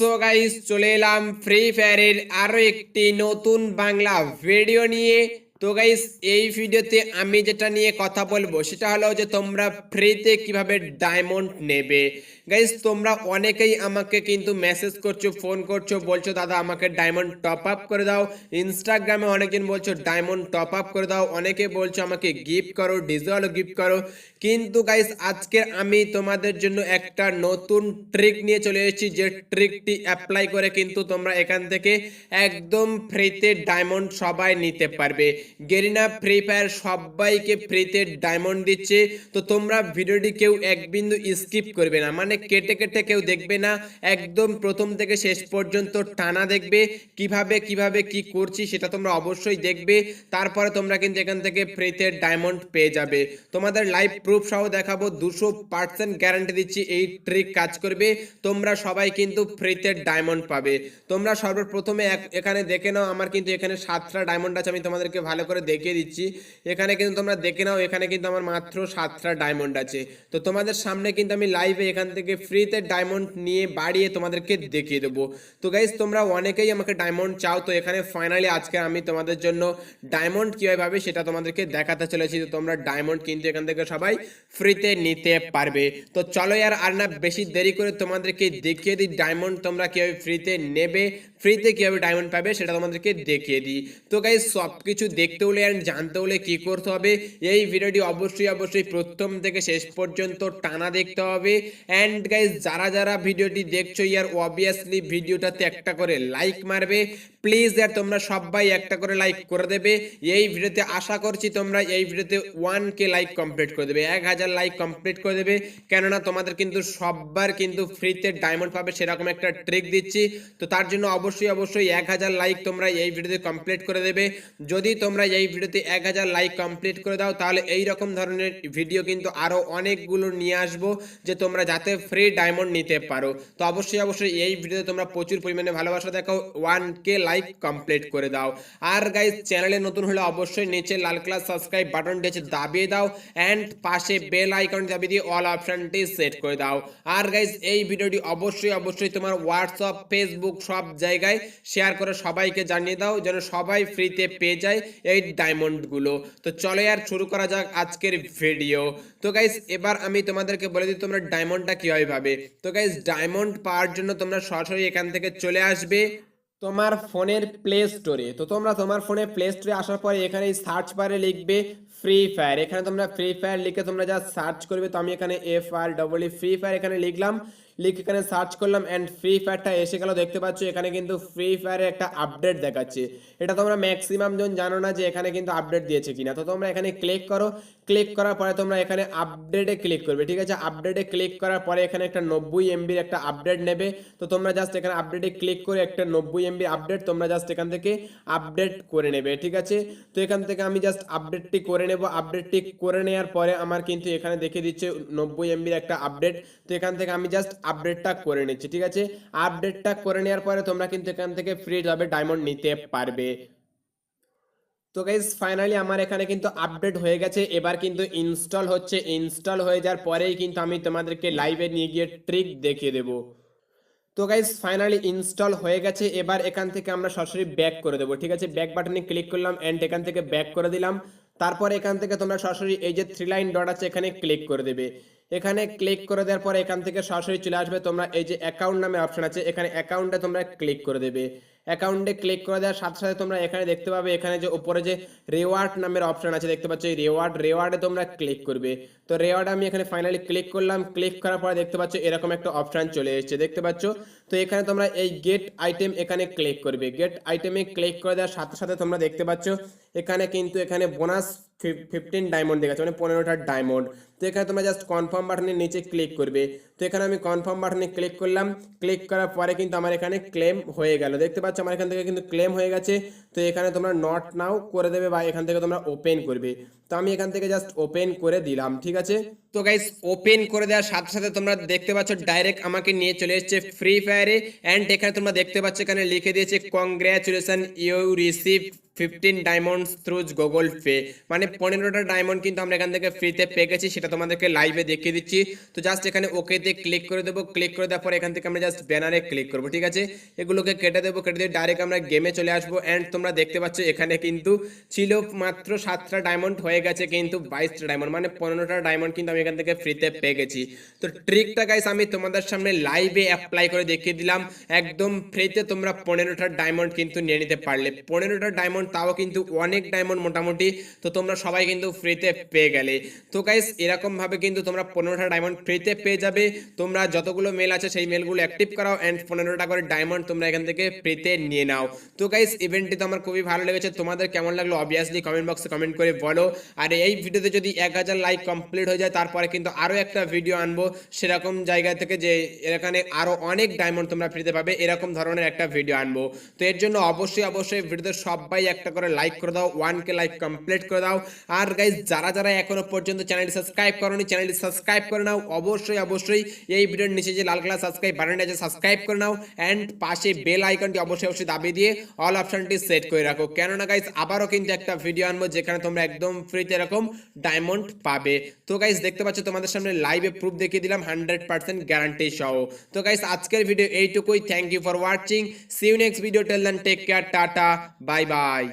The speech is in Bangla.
সো গাইস চলে এলাম ফ্রি ফায়ারের আরও একটি নতুন বাংলা ভিডিও নিয়ে। তো গাইস এই ভিডিওতে আমি যেটা নিয়ে কথা বলব, সেটা হলো যে তোমরা ফ্রিতে কীভাবে ডায়মন্ড নেবে। গাইস তোমরা অনেকেই আমাকে কিন্তু মেসেজ করছ ফোন করছ, বলছো, দাদা, আমাকে ডায়মন্ড টপ আপ করে দাও। ইনস্টাগ্রামে অনেকজন বলছো ডায়মন্ড টপ আপ করে দাও। অনেকে বলছো, আমাকে গিফট করো ডিজেলও গিফট করো। কিন্তু গাইস আজকে আমি তোমাদের জন্য একটা নতুন ট্রিক নিয়ে চলে এসেছি, যে ট্রিকটি অ্যাপ্লাই করে কিন্তু তোমরা এখান থেকে একদম ফ্রিতে ডায়মন্ড সবাই নিতে পারবে। গেরিনা ফ্রি ফায়ার সবাইকে ফ্রিতে ডায়মন্ড দিচ্ছে। তো তোমরা ভিডিওটি কেউ এক বিন্দু স্কিপ করবে না। মানে কেটে কেটে কেউ দেখবে না। একদম প্রথম থেকে শেষ পর্যন্ত টানা দেখবে। কীভাবে কীভাবে, কি করছি সেটা তোমরা অবশ্যই দেখবে। তারপরে তোমরা কিন্তু এখান থেকে ফ্রিতে ডায়মন্ড পেয়ে যাবে। তোমাদের লাইভ প্রুফ সহ দেখাবো। দুশো পার্সেন্ট গ্যারান্টি দিচ্ছি এই ট্রিক কাজ করবে। তোমরা সবাই কিন্তু ফ্রিতে ডায়মন্ড পাবে। তোমরা সর্বপ্রথমে এখানে দেখে নাও। আমার কিন্তু এখানে সাতটা ডায়মন্ড আছে। আমি তোমাদেরকে ভালো করে দেখিয়ে দিচ্ছি। এখানে কিন্তু তোমরা দেখে নাও, এখানে কিন্তু আমার মাত্র সাতটা ডায়মন্ড আছে। তো তোমাদের সামনে কিন্তু আমি লাইভে এখান থেকে ফ্রিতে ডায়মন্ড নিয়ে বাড়িয়ে তোমাদেরকে দেখিয়ে দেবো। তো গাইজ তোমরা অনেকেই আমাকে ডায়মন্ড চাও, তো এখানে ফাইনালি আজকে আমি তোমাদের জন্য ডায়মন্ড কীভাবে পাবে সেটা তোমাদেরকে দেখাতে চলেছি। তো তোমরা ডায়মন্ড কিন্তু এখান থেকে সবাই ফ্রিতে নিতে পারবে। তো চলো আর আর না, বেশি দেরি করে তোমাদেরকে দেখিয়ে দিই ডায়মন্ড তোমরা কীভাবে ফ্রিতে নেবে ফ্রিতে কীভাবে ডায়মন্ড পাবে সেটা তোমাদেরকে দেখিয়ে দিই। তো গাইজ সব কিছু দেখতে হলে আর জানতে হলে কি করতে হবে? এই ভিডিওটি অবশ্যই অবশ্যই প্রথম থেকে শেষ পর্যন্ত টানা দেখতে হবে। অ্যান্ড গাইজ যারা যারা ভিডিওটি দেখছ ইয়ার অবভিয়াসলি ভিডিওটাতে একটা করে লাইক মারবে। প্লিজ ইয়ার তোমরা সবাই একটা করে লাইক করে দেবে। এই ভিডিওতে আশা করছি তোমরা এই ভিডিওতে ওয়ান কে লাইক কমপ্লিট করে দেবে, এক হাজার লাইক কমপ্লিট করে দেবে। কেননা তোমাদের কিন্তু সববার কিন্তু ফ্রিতে ডায়মন্ড পাবে, সেরকম একটা ট্রিক দিচ্ছি। তো তার জন্য অবশ্যই অবশ্যই এক হাজার লাইক তোমরা এই ভিডিওতে কমপ্লিট করে দেবে। যদি তোমরা এই ভিডিওতে এক হাজার লাইক কমপ্লিট করে দাও, তাহলে এই রকম ধরনের ভিডিও কিন্তু আরও অনেকগুলো নিয়ে আসব যে তোমরা যাতে ফ্রি ডায়মন্ড নিতে পারো। তো অবশ্যই অবশ্যই এই ভিডিওতে তোমরা প্রচুর পরিমাণে ভালোবাসা দেখো ওয়ান কে লাইক কমপ্লিট করে দাও। আর গাইজ চ্যানেলে নতুন হলে অবশ্যই নিচে লাল ক্লাস সাবস্ক্রাইব বাটনটি আছে দাবিয়ে দাও অ্যান্ড পাশে বেল আইকন দাবিয়ে দিয়ে অল অপশনটি সেট করে দাও। আর গাইজ এই ভিডিওটি অবশ্যই অবশ্যই তোমার হোয়াটসঅ্যাপ ফেসবুক সব জায়গায় শেয়ার করে সবাইকে জানিয়ে দাও, যেন সবাই ফ্রিতে পেয়ে যায়। এই ডায়মন্ডগুলো তো চলো আর শুরু করা যাক আজকের ভিডিও তো গাইজ এবার আমি তোমাদেরকে বলে দিই তোমরা ডায়মন্ডটা কীভাবে পাবে। তো গাইজ ডায়মন্ড পাওয়ার জন্য তোমরা সরাসরি এখান থেকে চলে আসবে তোমার ফোনের প্লে স্টোরে তো তোমরা তোমার ফোনে প্লে স্টোরে আসার পরে এখানে সার্চ বারে লিখবে ফ্রি ফায়ার এখানে তোমরা ফ্রি ফায়ার লিখে তোমরা যা সার্চ করবে। তো আমি এখানে F R double E free fire এখানে লিখলাম। লিখে এখানে সার্চ করলাম অ্যান্ড ফ্রি ফায়ারটা এসে গেল, দেখতে পাচ্ছ এখানে কিন্তু ফ্রি ফায়ারের একটা আপডেট দেখাচ্ছে। এটা তোমরা ম্যাক্সিমাম জন জানো না যে এখানে কিন্তু আপডেট দিয়েছে কিনা। তো তোমরা এখানে ক্লিক করো ক্লিক করার পরে তোমরা এখানে আপডেটে ক্লিক করবে, ঠিক আছে? আপডেটে ক্লিক করার পরে এখানে একটা নব্বই এমবির একটা আপডেট নেবে। তো তোমরা জাস্ট এখানে আপডেটে ক্লিক করে একটা নব্বই এমবি আপডেট তোমরা জাস্ট এখান থেকে আপডেট করে নেবে, ঠিক আছে? তো এখান থেকে আমি জাস্ট আপডেটটি করে নেব। আপডেটটি করে নেওয়ার পরে আমার কিন্তু এখানে দেখে দিচ্ছে নব্বই এমবির একটা আপডেট তো এখান থেকে আমি জাস্ট আপডেটটা করে নিচ্ছি, ঠিক আছে? আপডেটটা করে নেওয়ার পরে তোমরা কিন্তু এখান থেকে ফ্রি যাবে ডায়মন্ড নিতে পারবে। তো গাইজ ফাইনালি আমার এখানে কিন্তু আপডেট হয়ে গেছে। এবার কিন্তু ইনস্টল হচ্ছে। ইনস্টল হয়ে যাওয়ার পরেই কিন্তু আমি তোমাদেরকে লাইভে নিয়ে গিয়ে ট্রিক দেখিয়ে দেবো। তো গাইজ ফাইনালি ইনস্টল হয়ে গেছে। এবার এখান থেকে আমরা সরাসরি ব্যাক করে দেবো, ঠিক আছে? ব্যাক বাটনে ক্লিক করলাম অ্যান্ড এখান থেকে ব্যাক করে দিলাম। তারপর এখান থেকে তোমরা সরাসরি এই যে থ্রি লাইন ডট আছে, এখানে ক্লিক করে দেবে। এখানে ক্লিক করে দেওয়ার পরে এখান থেকে সরাসরি চলে আসবে। তোমরা এই যে অ্যাকাউন্ট নামে অপশন আছে, এখানে অ্যাকাউন্টে তোমরা ক্লিক করে দেবে। অ্যাকাউন্টে ক্লিক করে দেওয়ার সাথে সাথে তোমরা এখানে দেখতে পাবে, এখানে যে উপরে যে রেওয়ার্ড নামের অপশন আছে, দেখতে পাচ্ছ এই রেওয়ার্ড রেওয়ার্ডে তোমরা ক্লিক করবে। তো রেওয়ার্ড আমি এখানে ফাইনালি ক্লিক করলাম। ক্লিক করার পরে দেখতে পাচ্ছ এরকম একটা অপশন চলে এসেছে, দেখতে পাচ্ছ? তো এখানে তোমরা এই গেট আইটেম এখানে ক্লিক করবে। গেট আইটেমে ক্লিক করে দেওয়ার সাথে সাথে তোমরা দেখতে পাচ্ছ, এখানে কিন্তু এখানে বোনাস ফিফটিন ডায়মন্ড দেখাচ্ছে মানে পনেরোটা ডায়মন্ড তো এখানে তোমরা জাস্ট কনফার্ম বাটনের নিচে ক্লিক করবে। তো এখানে আমি কনফার্ম বাটনে ক্লিক করলাম। ক্লিক করার পরে কিন্তু আমার এখানে ক্লেম হয়ে গেল। দেখতে পাচ্ছ, আমার এখান থেকে কিন্তু ক্লেম হয়ে গেছে। তো এখানে তোমরা নট নাও করে দেবে বা এখান থেকে তোমরা ওপেন করবে। তো আমি এখান থেকে জাস্ট ওপেন করে দিলাম, ঠিক আছে? তো গাইস ওপেন করে দেওয়ার সাথে সাথে তোমরা দেখতে পাচ্ছ ডাইরেক্ট আমাকে নিয়ে চলে এসেছে ফ্রি ফায়ারে অ্যান্ড এখানে তোমরা দেখতে পাচ্ছ এখানে লিখে দিয়েছে congratulation you receive fifteen diamonds through Google Pay মানে পনেরোটা ডায়মন্ড কিন্তু আমরা এখান থেকে ফ্রিতে পেয়ে গেছি, সেটা তোমাদেরকে লাইভে দেখিয়ে দিচ্ছি। তো জাস্ট এখানে ওকেতে ক্লিক করে দেবো। ক্লিক করে দেওয়ার পর এখান থেকে আমরা জাস্ট ব্যানারে ক্লিক করব, ঠিক আছে? এগুলোকে কেটে দেবো, কেটে দিয়ে ডাইরেক্ট আমরা গেমে চলে আসব। অ্যান্ড তোমরা দেখতে পাচ্ছ, এখানে কিন্তু ছিল মাত্র সাতটা ডায়মন্ড হয়ে গেছে কিন্তু বাইশটা ডায়মন্ড মানে পনেরোটা ডায়মন্ড কিন্তু আমি এখান থেকে ফ্রিতে পেয়ে গেছি। তো ট্রিকটা গাইস আমি তোমাদের সামনে লাইভে অ্যাপ্লাই করে দেখিয়ে দিলাম। একদম ফ্রিতে তোমরা পনেরোটা ডায়মন্ড কিন্তু নিয়ে নিতে পারলে। পনেরোটা ডায়মন্ড তাও কিন্তু অনেক ডায়মন্ড মোটামুটি, তো তোমরা সবাই কিন্তু ফ্রিতে পেয়ে গেলে। তো গাইস এরকম ভাবে কিন্তু তোমরা পনেরোটা ডায়মন্ড ফ্রিতে পেয়ে যাবে। তোমরা যতগুলো মেল আছে সেই মেলগুলো অ্যাক্টিভ করাও অ্যান্ড পনেরোটা করে ডায়মন্ড তোমরা এখান থেকে ফ্রিতে নিয়ে নাও। তো গাইস ইভেন্টটি আমার খুবই ভালো লেগেছে। তোমাদের কেমন লাগল? অবভিয়াসলি কমেন্ট বক্সে কমেন্ট করে বলো। আর এই ভিডিওতে যদি এক হাজার লাইক কমপ্লিট হয়ে যায়, তারপরে কিন্তু আরও একটা ভিডিও আনব। সেরকম জায়গা থেকে যে এখানে আরও অনেক ডায়মন্ড তোমরা ফ্রিতে পাবে, এরকম ধরনের একটা ভিডিও আনব। তো এর জন্য অবশ্যই অবশ্যই ভিডিওতে সবাই একটা করে লাইক করে দাও ওয়ান কে লাইক কমপ্লিট করে দাও। আর গাইজ যারা যারা এখনও পর্যন্ত চ্যানেলটি সাবস্ক্রাইব করোনি চ্যানেলটি সাবস্ক্রাইব করে নাও। অবশ্যই অবশ্যই এই ভিডিওর নিচে যে লাল কালার সাবস্ক্রাইব বাটনটা আছে সাবস্ক্রাইব করে নাও। অ্যান্ড পাশে বেল আইকনটি অবশ্যই অবশ্যই দাবি দিয়ে অল অপশনটি সেট করে রাখো। কেননা গাইজ আবারও কিন্তু একটা ভিডিও আনব যেখানে তোমরা একদম ফ্রিতে এরকম ডায়মন্ড পাবে। তো গাইজ দেখতে পাচ্ছ, তোমাদের সামনে লাইভে প্রুফ দেখিয়ে দিলাম হান্ড্রেড পার্সেন্ট গ্যারান্টি সহ। তো গাইজ আজকের ভিডিও এইটুকুই। Thank you for watching see you next video till then take care tata bye bye